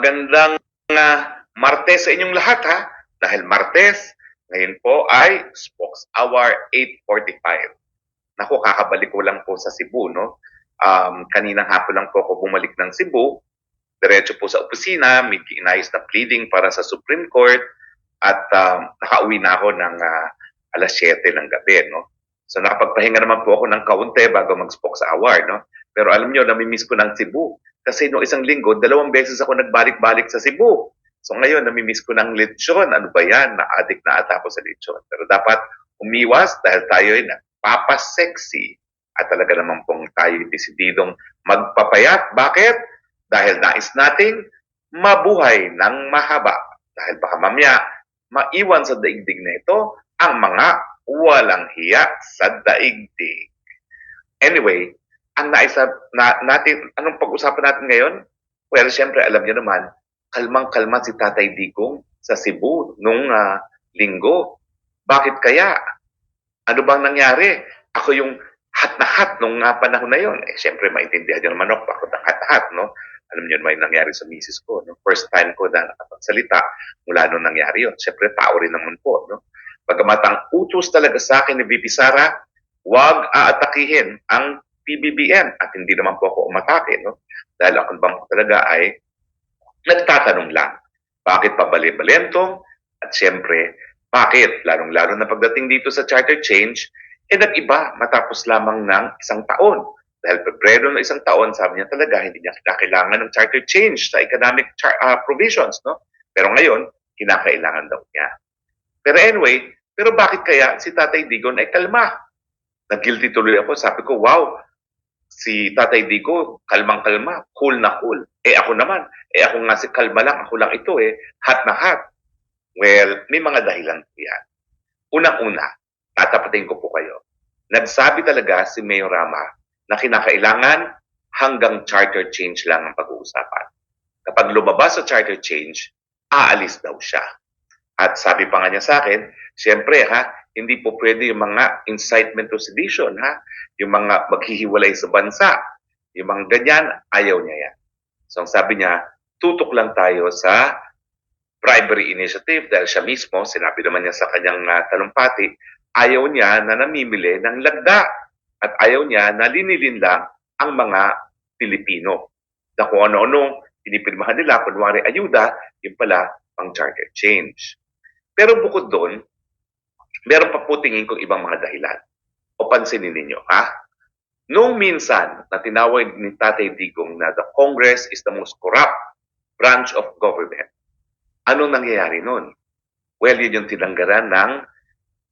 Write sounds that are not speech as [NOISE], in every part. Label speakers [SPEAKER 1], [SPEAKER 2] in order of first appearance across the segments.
[SPEAKER 1] magandang uh, Martes sa inyong lahat ha. Dahil Martes, ngayon po ay Spokes Hour 8.45. Naku, kakabalik ko lang po sa Cebu, no? Um, kaninang hapon lang po ako bumalik ng Cebu. Diretso po sa opisina, may inayos na pleading para sa Supreme Court at um, nakauwi na ako ng uh, alas 7 ng gabi, no? So nakapagpahinga naman po ako ng kaunti bago mag-Spokes Hour, no? Pero alam nyo, namimiss ko ng Cebu. Kasi no isang linggo, dalawang beses ako nagbalik-balik sa Cebu. So ngayon, namimiss ko ng lechon. Ano ba yan? Na-addict na ata ako sa lechon. Pero dapat umiwas dahil tayo ay nagpapasexy. At talaga naman pong tayo desididong magpapayat. Bakit? Dahil nais nating mabuhay ng mahaba. Dahil baka mamaya, maiwan sa daigdig na ito ang mga walang hiya sa daigdig. Anyway, ang naisa na, natin, anong pag-usapan natin ngayon? Well, siyempre, alam niyo naman, kalmang-kalma si Tatay Digong sa Cebu nung uh, linggo. Bakit kaya? Ano bang nangyari? Ako yung hat na hat nung uh, panahon na yon. Eh, siyempre, maintindihan nyo naman ako bakit ang hat hat, no? Alam niyo may nangyari sa misis ko. No? First time ko na nakapagsalita mula nung nangyari yon. Siyempre, tao rin naman po, no? Pagamat ang utos talaga sa akin ni VP Sara, huwag aatakihin ang PBBM at hindi naman po ako umatake, no? Dahil ako bang talaga ay Nagtatanong lang, bakit pabali-balentong? At siyempre, bakit, lalong-lalo na pagdating dito sa charter change, eh nag-iba matapos lamang ng isang taon. Dahil Pebrero ng isang taon, sabi niya talaga, hindi niya kinakailangan ng charter change sa economic char- uh, provisions. No? Pero ngayon, kinakailangan daw niya. Pero anyway, pero bakit kaya si Tatay Digon ay kalma? Nag-guilty tuloy ako. Sabi ko, wow, si Tatay Digo, kalmang-kalma, cool na cool. Eh ako naman, eh ako nga si kalma lang, ako lang ito eh, hot na hot. Well, may mga dahilan po yan. Unang-una, tatapatin ko po kayo. Nagsabi talaga si Mayor Rama na kinakailangan hanggang charter change lang ang pag-uusapan. Kapag lumabas sa charter change, aalis daw siya. At sabi pa nga niya sa akin, siyempre ha, hindi po pwede yung mga incitement to sedition, ha? Yung mga maghihiwalay sa bansa. Yung mga ganyan, ayaw niya yan. So, ang sabi niya, tutok lang tayo sa bribery initiative dahil siya mismo, sinabi naman niya sa kanyang uh, talumpati, ayaw niya na namimili ng lagda at ayaw niya na linilin lang ang mga Pilipino. Na kung ano-ano pinipirmahan nila, kunwari ayuda, yung pala pang charter change. Pero bukod doon, meron pa po tingin kong ibang mga dahilan. O pansinin ninyo, ha? Noong minsan na tinawag ni Tatay Digong na the Congress is the most corrupt branch of government, anong nangyayari noon? Well, yun yung tinanggaran ng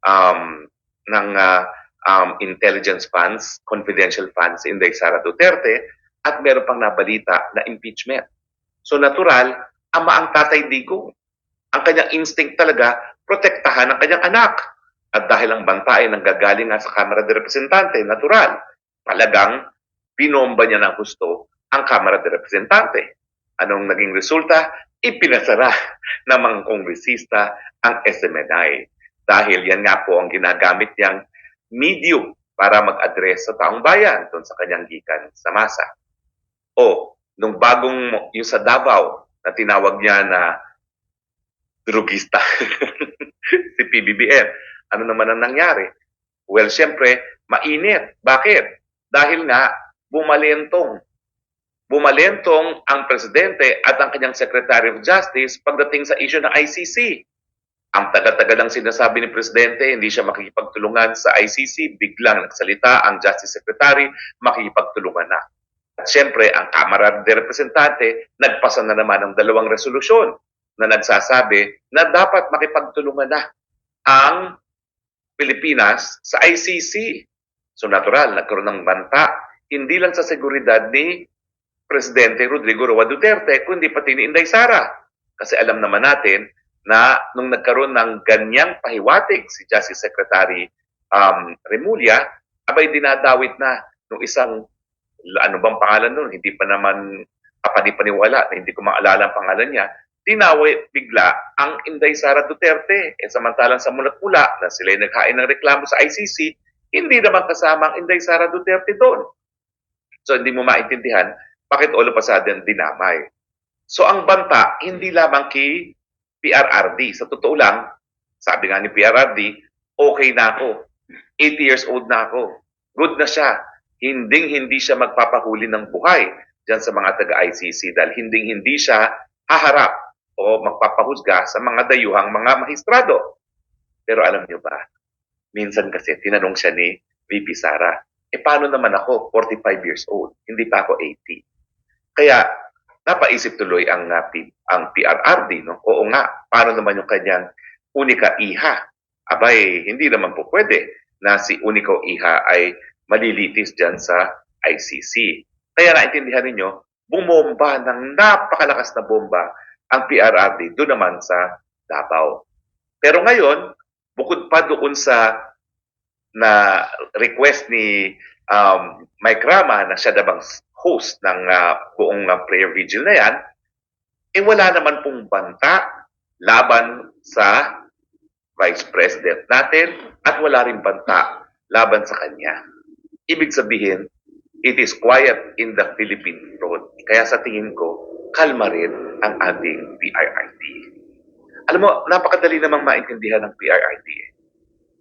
[SPEAKER 1] um, ng uh, um, intelligence funds, confidential funds in Sara Duterte at meron pang nabalita na impeachment. So natural, ama ang tatay Digong. Ang kanyang instinct talaga, protektahan ang kanyang anak. At dahil ang banta ay nanggagaling nga sa Kamara de Representante, natural, talagang binomba niya ng gusto ang Kamara de Representante. Anong naging resulta? Ipinasara [LAUGHS] ng mga kongresista ang SMNI. Dahil yan nga po ang ginagamit niyang medium para mag-address sa taong bayan doon sa kanyang gikan sa masa. O, nung bagong yung sa Davao na tinawag niya na drugista [LAUGHS] si PBBM, ano naman ang nangyari? Well, siyempre, mainit. Bakit? Dahil nga, bumalentong. Bumalentong ang presidente at ang kanyang Secretary of Justice pagdating sa issue ng ICC. Ang taga-taga lang sinasabi ni Presidente, hindi siya makikipagtulungan sa ICC, biglang nagsalita ang Justice Secretary, makikipagtulungan na. At siyempre, ang Kamara de Representante, nagpasa na naman ng dalawang resolusyon na nagsasabi na dapat makipagtulungan na ang Pilipinas sa ICC. So natural, nagkaroon ng banta, hindi lang sa seguridad ni Presidente Rodrigo Roa Duterte, kundi pati ni Inday Sara. Kasi alam naman natin na nung nagkaroon ng ganyang pahiwatig si Justice Secretary um, Remulla, abay dinadawit na nung isang, ano bang pangalan nun, hindi pa naman kapani-paniwala, hindi ko maalala ang pangalan niya, tinawi bigla ang Inday Sara Duterte. E samantalang sa mulat-mula na sila naghain ng reklamo sa ICC, hindi naman kasama ang Inday Sara Duterte doon. So hindi mo maintindihan bakit all of a sudden dinamay. So ang banta, hindi lamang kay PRRD. Sa totoo lang, sabi nga ni PRRD, okay na ako. 80 years old na ako. Good na siya. Hinding hindi siya magpapahuli ng buhay dyan sa mga taga-ICC dahil hinding hindi siya haharap o magpapahusga sa mga dayuhang mga mahistrado. Pero alam niyo ba, minsan kasi tinanong siya ni VP Sara, eh paano naman ako, 45 years old, hindi pa ako 80. Kaya napaisip tuloy ang uh, ang PRRD, no? Oo nga, paano naman yung kanyang unika iha? Abay, hindi naman po pwede na si Unico Iha ay malilitis dyan sa ICC. Kaya naintindihan ninyo, bumomba ng napakalakas na bomba ang PRRD doon naman sa Davao. Pero ngayon, bukod pa doon sa na request ni um, Mike Rama na siya dabang host ng uh, buong uh, prayer vigil na yan, eh wala naman pong banta laban sa Vice President natin at wala rin banta laban sa kanya. Ibig sabihin, it is quiet in the Philippine road. Kaya sa tingin ko, kalma rin ang ating PRRD. Alam mo, napakadali namang maintindihan ng PRRD. eh.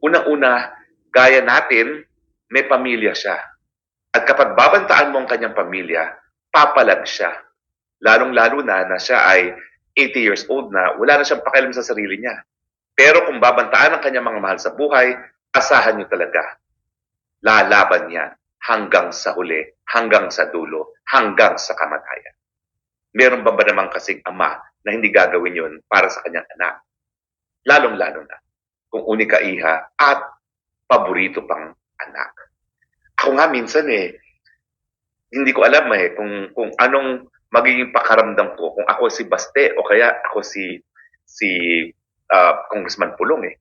[SPEAKER 1] Unang-una, gaya natin, may pamilya siya. At kapag babantaan mo ang kanyang pamilya, papalag siya. Lalong-lalo na na siya ay 80 years old na, wala na siyang pakialam sa sarili niya. Pero kung babantaan ang kanyang mga mahal sa buhay, asahan niyo talaga. Lalaban niya hanggang sa huli, hanggang sa dulo, hanggang sa kamatayan. Meron ba ba naman kasing ama na hindi gagawin yun para sa kanyang anak? Lalong-lalo na kung unika iha at paborito pang anak. Ako nga minsan eh, hindi ko alam eh kung, kung anong magiging pakaramdam ko kung ako si Baste o kaya ako si si uh, Congressman Pulong eh.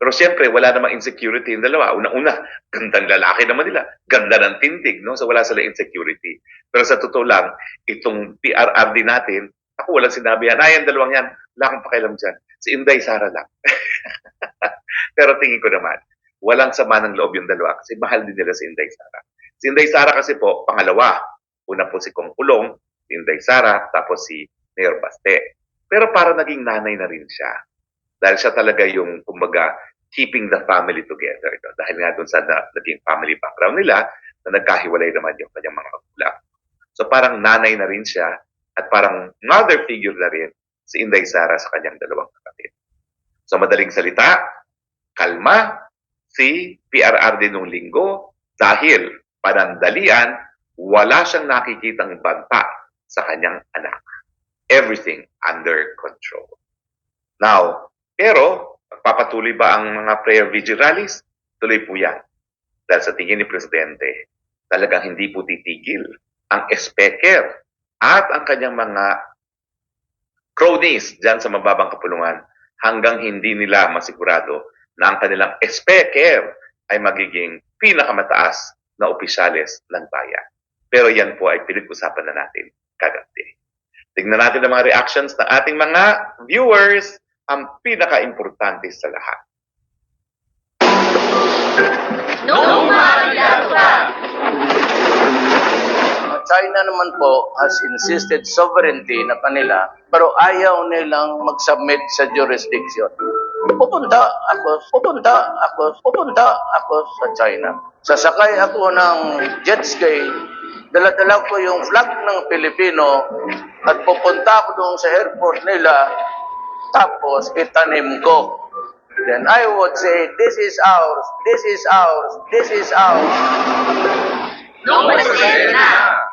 [SPEAKER 1] Pero siyempre, wala namang insecurity yung dalawa. Una-una, gandang lalaki naman nila. Ganda ng tindig, no? So wala sila insecurity. Pero sa totoo lang, itong PRRD natin, ako walang sinabi yan. Ay, ang dalawang yan, wala akong pakialam dyan. Si Inday Sara lang. [LAUGHS] Pero tingin ko naman, walang sama ng loob yung dalawa kasi mahal din nila si Inday Sara. Si Inday Sara kasi po, pangalawa. Una po si Kong Pulong, si Inday Sara, tapos si Mayor Baste. Pero para naging nanay na rin siya. Dahil siya talaga yung, kumbaga, keeping the family together. No? Dahil nga doon sa na, naging family background nila, na nagkahiwalay naman yung kanyang mga magulang. So parang nanay na rin siya at parang mother figure na rin si Inday Sara sa kanyang dalawang kapatid. So madaling salita, kalma si PRRD nung linggo dahil panandalian, wala siyang nakikitang banta sa kanyang anak. Everything under control. Now, pero Magpapatuloy ba ang mga prayer vigil rallies? Tuloy po yan. Dahil sa tingin ni Presidente, talagang hindi po titigil ang speaker at ang kanyang mga cronies dyan sa mababang kapulungan hanggang hindi nila masigurado na ang kanilang speaker ay magiging pinakamataas na opisyales ng bayan. Pero yan po ay pinag-usapan na natin kagabi. Tingnan natin ang mga reactions ng ating mga viewers ang pinaka-importante sa lahat.
[SPEAKER 2] No!
[SPEAKER 3] China naman po has insisted sovereignty na kanila pero ayaw nilang mag-submit sa jurisdiction. Pupunta ako, pupunta ako, pupunta ako sa China. Sasakay ako ng jet ski, dala-dala ko yung flag ng Pilipino at pupunta ako doon sa airport nila tapos itanim ko. Then I would say, this is ours, this is ours, this is ours.
[SPEAKER 2] No Presidenta!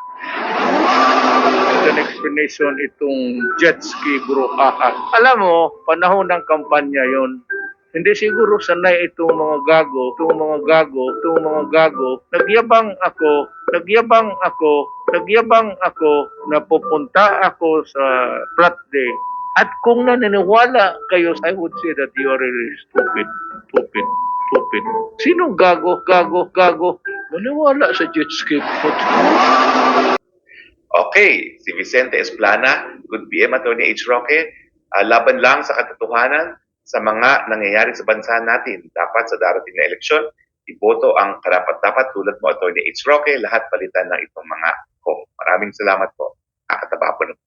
[SPEAKER 4] an explanation itong jet ski brouhaha. Alam mo, panahon ng kampanya yon. Hindi siguro sanay itong mga gago, itong mga gago, itong mga gago. Nagyabang ako, nagyabang ako, nagyabang ako na pupunta ako sa flat day. At kung naniniwala kayo, I would say that you are really stupid, stupid, stupid. Sinong gago, gago, gago? Maniwala sa jet ski.
[SPEAKER 1] Okay, si Vicente Esplana, Good PM Attorney H. Roque, ah, laban lang sa katotohanan sa mga nangyayari sa bansa natin. Dapat sa darating na eleksyon, iboto ang karapat-dapat tulad mo, Attorney H. Roque, lahat palitan ng itong mga kong. Maraming salamat po. Nakataba po ng.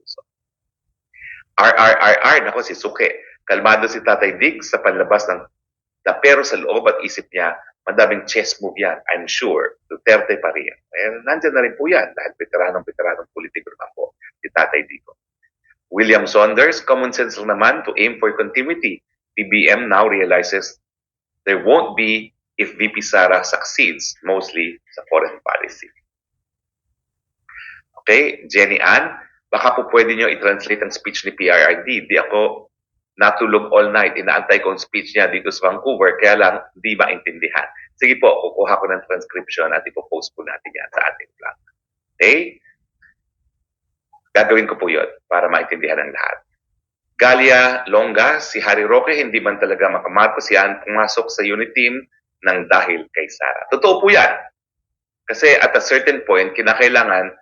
[SPEAKER 1] RRRR, nako si Suke. Kalmado si Tatay Dig sa panlabas ng na pero sa loob at isip niya, madaming chess move yan. I'm sure. Duterte pa rin. Eh, nandyan na rin po yan dahil veteranong-veteranong politiko naman po si Tatay Digo. William Saunders, common sense naman to aim for continuity. PBM now realizes there won't be if VP Sara succeeds mostly sa foreign policy. Okay, Jenny Ann, baka po pwede nyo i-translate ang speech ni PRRD. Di ako natulog all night. Inaantay ko ang speech niya dito sa Vancouver, kaya lang di maintindihan. Sige po, kukuha ko ng transcription at ipopost po natin yan sa ating vlog. Okay? Gagawin ko po yun para maintindihan ng lahat. Galia Longa, si Harry Roque hindi man talaga makamarkos yan pumasok sa unit team ng dahil kay Sara. Totoo po yan. Kasi at a certain point, kinakailangan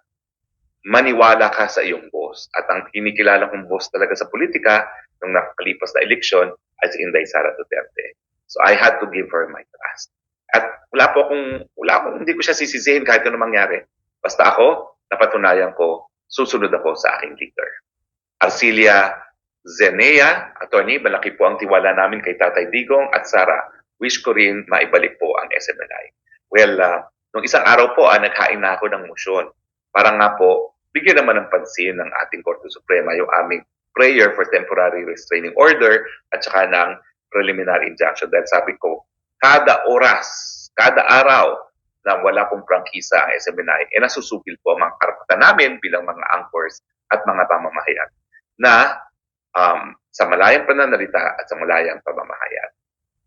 [SPEAKER 1] maniwala ka sa iyong boss. At ang kinikilala kong boss talaga sa politika nung nakakalipas na eleksyon ay si Inday Sara Duterte. So I had to give her my trust. At wala po akong, wala akong, hindi ko siya sisisihin kahit ano mangyari. Basta ako, napatunayan ko, susunod ako sa aking leader. Arcilia Zenea, attorney, malaki po ang tiwala namin kay Tatay Digong at Sara. Wish ko rin maibalik po ang SMNI. Well, uh, nung isang araw po, ah, naghain na ako ng motion. Para nga po, bigyan naman ng pansin ng ating Korte Suprema yung aming prayer for temporary restraining order at saka ng preliminary injunction. Dahil sabi ko, kada oras, kada araw na wala pong prangkisa ang SMNI, eh nasusupil po ang mga karapatan namin bilang mga anchors at mga pamamahayan na um, sa malayang pananalita at sa malayang pamamahayan.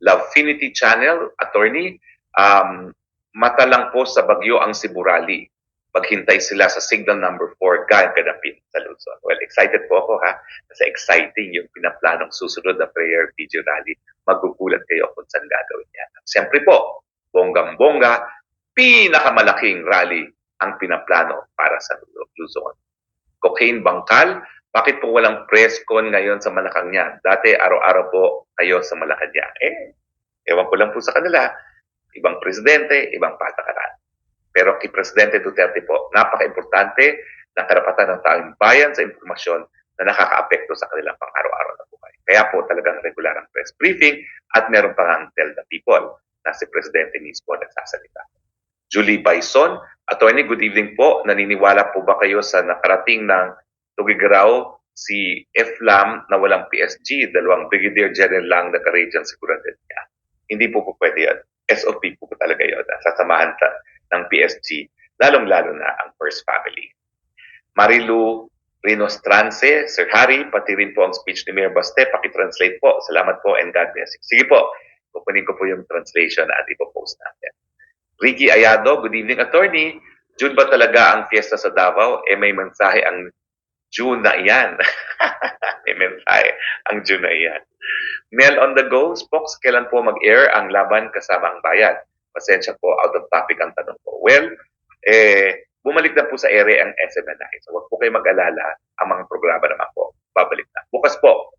[SPEAKER 1] Lovefinity Channel, attorney, um, mata lang po sa bagyo ang Siburali. Maghintay sila sa signal number 4, Gaan Ganapin sa Luzon. Well, excited po ako ha, kasi exciting yung pinaplanong susunod na prayer video rally. Magugulat kayo kung saan gagawin yan. Siyempre po, bonggang-bongga, pinakamalaking rally ang pinaplano para sa Luzon. Cocaine Bangkal, bakit po walang press con ngayon sa Malacanang? Dati araw-araw po kayo sa Malacanang. Eh, ewan ko lang po sa kanila. Ibang presidente, ibang patakaran. Kay Presidente Duterte po, napaka-importante ng karapatan ng taong bayan sa impormasyon na nakakaapekto sa kanilang pang-araw-araw na buhay. Kaya po talagang regular ang press briefing at meron pa ang tell the people na si Presidente mismo nagsasalita. Julie Bison, Attorney, good evening po. Naniniwala po ba kayo sa nakarating ng Tugigaraw si FLAM na walang PSG, dalawang Brigadier General lang na Canadian seguridad niya? Hindi po po pwede yan. SOP po po talaga yun. Sasamahan ta ng PSG, lalong-lalo na ang First Family. Marilu Rinostrance, Sir Harry, pati rin po ang speech ni Mayor Baste, pakitranslate po. Salamat po and God bless. Sige po, kukunin ko po yung translation at ipopost natin. Ricky Ayado, good evening attorney. June ba talaga ang fiesta sa Davao? Eh may mensahe ang June na iyan. [LAUGHS] may mensahe ang June na iyan. Mel on the go, Spox, kailan po mag-air ang laban kasama ang bayan? Pasensya po, out of topic ang tanong ko. Well, eh, bumalik na po sa ere ang SMNI. So wag po kayo mag-alala, ang mga programa naman po, babalik na. Bukas po,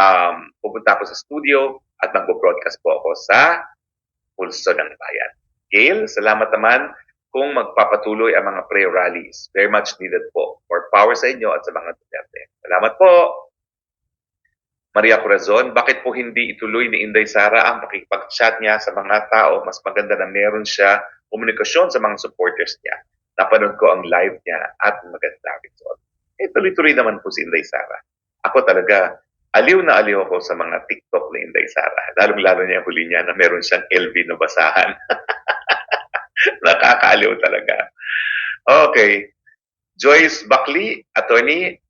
[SPEAKER 1] um, pupunta po sa studio at magbo-broadcast po ako sa Pulso ng Bayan. Gail, salamat naman kung magpapatuloy ang mga prayer rallies. Very much needed po. More power sa inyo at sa mga Duterte. Salamat po! Maria Corazon, bakit po hindi ituloy ni Inday Sara ang pakipag-chat niya sa mga tao? Mas maganda na meron siya komunikasyon sa mga supporters niya. Napanood ko ang live niya at maganda result. Eh, tuloy-tuloy naman po si Inday Sara. Ako talaga, aliw na aliw ako sa mga TikTok ni Inday Sara. Lalong-lalo niya huli niya na meron siyang LV na basahan. [LAUGHS] Nakakaaliw talaga. Okay. Joyce Buckley, attorney,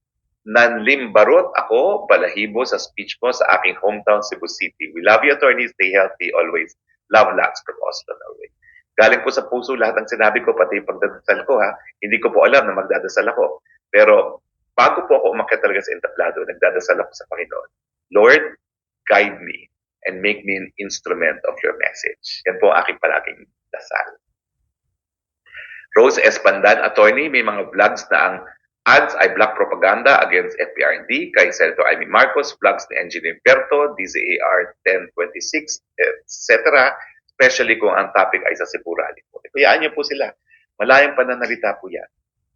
[SPEAKER 1] Nanlim Barot, ako, balahibo sa speech mo sa aking hometown, Cebu City. We love you, attorney. Stay healthy always. Love lots from Oslo, Norway. Galing po sa puso lahat ng sinabi ko, pati pagdadasal ko, ha. Hindi ko po alam na magdadasal ako. Pero bago po ako umakyat talaga sa entablado, nagdadasal ako sa Panginoon. Lord, guide me and make me an instrument of your message. Yan po ang aking palaging dasal. Rose Espandan, attorney, may mga vlogs na ang ads ay black propaganda against FPRD kay Senator Amy Marcos, vlogs ni Engineer Berto, DZAR 1026, etc. Especially kung ang topic ay sa Rally po. Kayaan niyo po sila. Malayang pananalita po yan.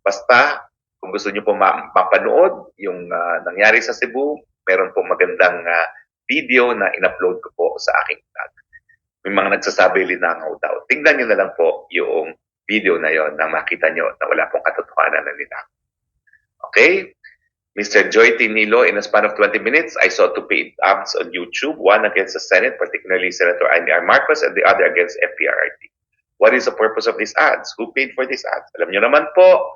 [SPEAKER 1] Basta Kung gusto niyo po ma- mapanood yung ah, nangyari sa Cebu, meron po magandang ah, video na in-upload ko po sa aking blog. May mga nagsasabi linangaw daw. Tingnan niyo na lang po yung video na yon na makita niyo na wala pong katotohanan na nila. Okay? Mr. Joy T. Nilo, in a span of 20 minutes, I saw two paid ads on YouTube, one against the Senate, particularly Senator Amy R. Marcos, and the other against FPRRD. What is the purpose of these ads? Who paid for these ads? Alam niyo naman po,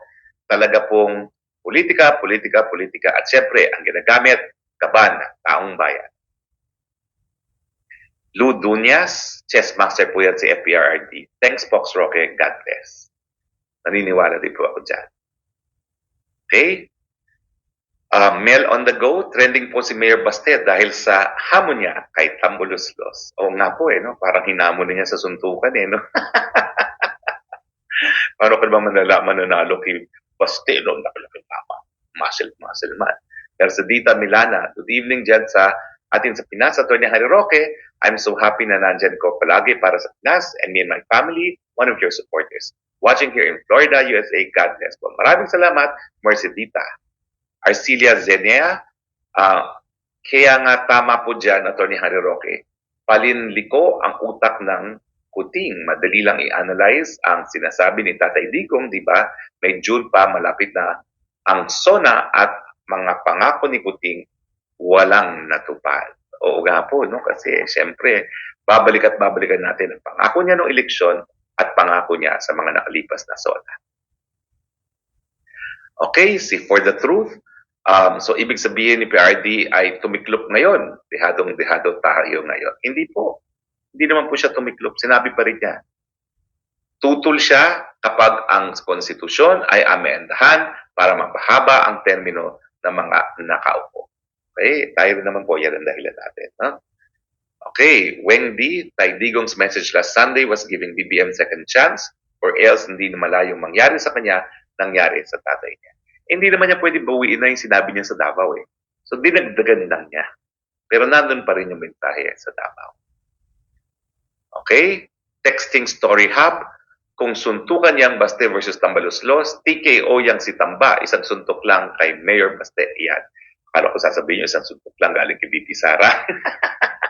[SPEAKER 1] talaga pong politika, politika, politika, at syempre, ang ginagamit, kaban ng taong bayan. Lou Dunyas, chess master po yan si FPRRD. Thanks, Fox Roque. God bless. Naniniwala din po ako dyan. Okay? Uh, Mel on the go, trending po si Mayor Bastet dahil sa hamon niya kay Tambuluslos. Oo nga po eh, no? parang hinamon niya sa suntukan eh. No? [LAUGHS] Paano ka ba manalaman nanalo kay Bastet? No? Nakalaki tama. Muscle, muscle man. Pero sa Dita Milana, good evening dyan sa atin sa Pinas, Atty. Harry Roque. I'm so happy na nandyan ko palagi para sa Pinas and me and my family, one of your supporters. Watching here in Florida, USA, God bless po. Maraming salamat, Mercy Dita. Arcilia Zenea, ah, kaya nga tama po dyan, Atty. Harry Roque, palinliko ang utak ng kuting. Madali lang i-analyze ang sinasabi ni Tatay Digong, di ba? May June pa, malapit na ang SONA at mga pangako ni Kuting walang natupad. Oo nga po, no? Kasi siyempre, babalik at babalikan natin ang pangako niya noong eleksyon at pangako niya sa mga nakalipas na SONA. Okay, si For the Truth, um, so ibig sabihin ni PRD ay tumiklop ngayon. Dehadong dehado tayo ngayon. Hindi po. Hindi naman po siya tumiklop. Sinabi pa rin niya. Tutol siya kapag ang konstitusyon ay amendahan para mapahaba ang termino ng mga nakaupo. Okay, tayo naman po yan ang dahilan natin. No? Okay, Weng D, Tay Digong's message last Sunday was giving BBM second chance or else hindi na malayong mangyari sa kanya, nangyari sa tatay niya. Hindi naman niya pwede bawiin na yung sinabi niya sa Davao eh. So dinagdagan lang niya. Pero nandun pa rin yung mensahe sa Davao. Okay? Texting Story Hub, kung suntukan yang Baste versus Tambaluslos, TKO yang si Tamba, isang suntok lang kay Mayor Baste. Yan. Akala ko sasabihin nyo, isang suntok lang galing kay VP Sara. [LAUGHS]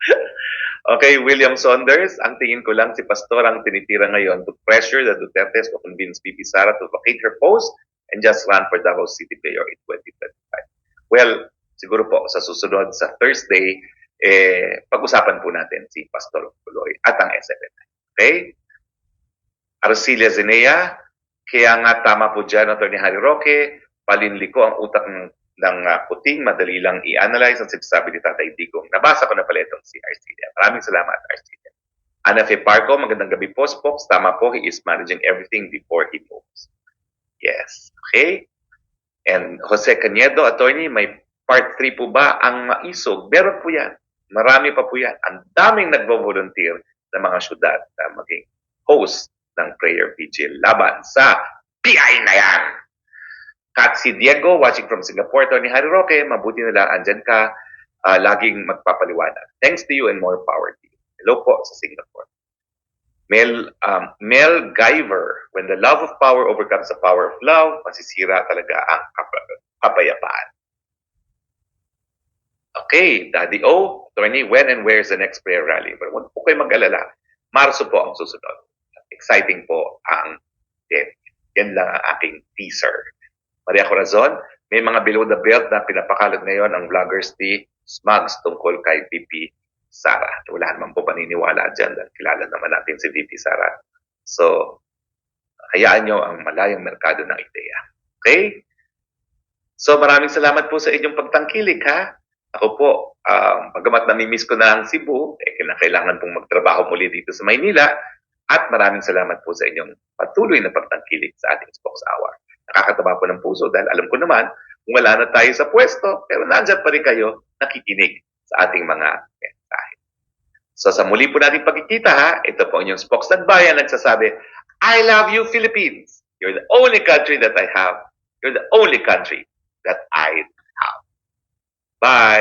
[SPEAKER 1] [LAUGHS] okay, William Saunders, ang tingin ko lang si Pastor ang tinitira ngayon to pressure the Dutertes to convince VP Sara to vacate her post and just run for Davao City Mayor in 2025. Well, siguro po sa susunod sa Thursday, eh, pag-usapan po natin si Pastor Puloy at ang SMNI. Okay? Arcilia Zenea, kaya nga tama po dyan, Atty. Harry Roque, palinliko ang utak ng, ng uh, puting, madali lang i-analyze ang sinasabi ni Tatay Digong. Nabasa ko na pala itong si Arcilia. Maraming salamat, Arcilia. Ana Fe Parco, magandang gabi po, Spox. Tama po, he is managing everything before he moves. Yes. Okay? And Jose Canedo, attorney, may part 3 po ba ang maisog? Meron po yan. Marami pa po yan. Ang daming nagvo-volunteer na mga syudad na maging host ng prayer vigil laban sa PI na yan. Kat si Diego, watching from Singapore, Tony Harry Roque, mabuti na lang andyan ka, ah, laging magpapaliwanag. Thanks to you and more power to you. Hello po sa Singapore. Mel, um, Mel Guyver, when the love of power overcomes the power of love, masisira talaga ang kap- kapayapaan. Okay, Daddy O, attorney, when and where is the next prayer rally? Pero huwag po kayo mag-alala. Marso po ang susunod. Exciting po ang date. Yan lang ang aking teaser. Maria Corazon, may mga below the belt na pinapakalat ngayon ang vloggers ni Smugs tungkol kay VP Sara. Wala naman po paniniwala dyan dahil kilala naman natin si VP Sara. So, hayaan nyo ang malayang merkado ng ideya. Okay? So, maraming salamat po sa inyong pagtangkilik, ha? Ako po, um, pagamat namimiss ko na ang Cebu, eh, kailangan pong magtrabaho muli dito sa Maynila. At maraming salamat po sa inyong patuloy na pagtangkilik sa ating Spokes Hour. Nakakataba po ng puso dahil alam ko naman, kung wala na tayo sa pwesto, pero nandyan pa rin kayo nakikinig sa ating mga mensahe. So sa muli po natin pagkikita ha, ito po inyong Spokes Nagbayan nagsasabi, I love you Philippines. You're the only country that I have. You're the only country that I have. Bye.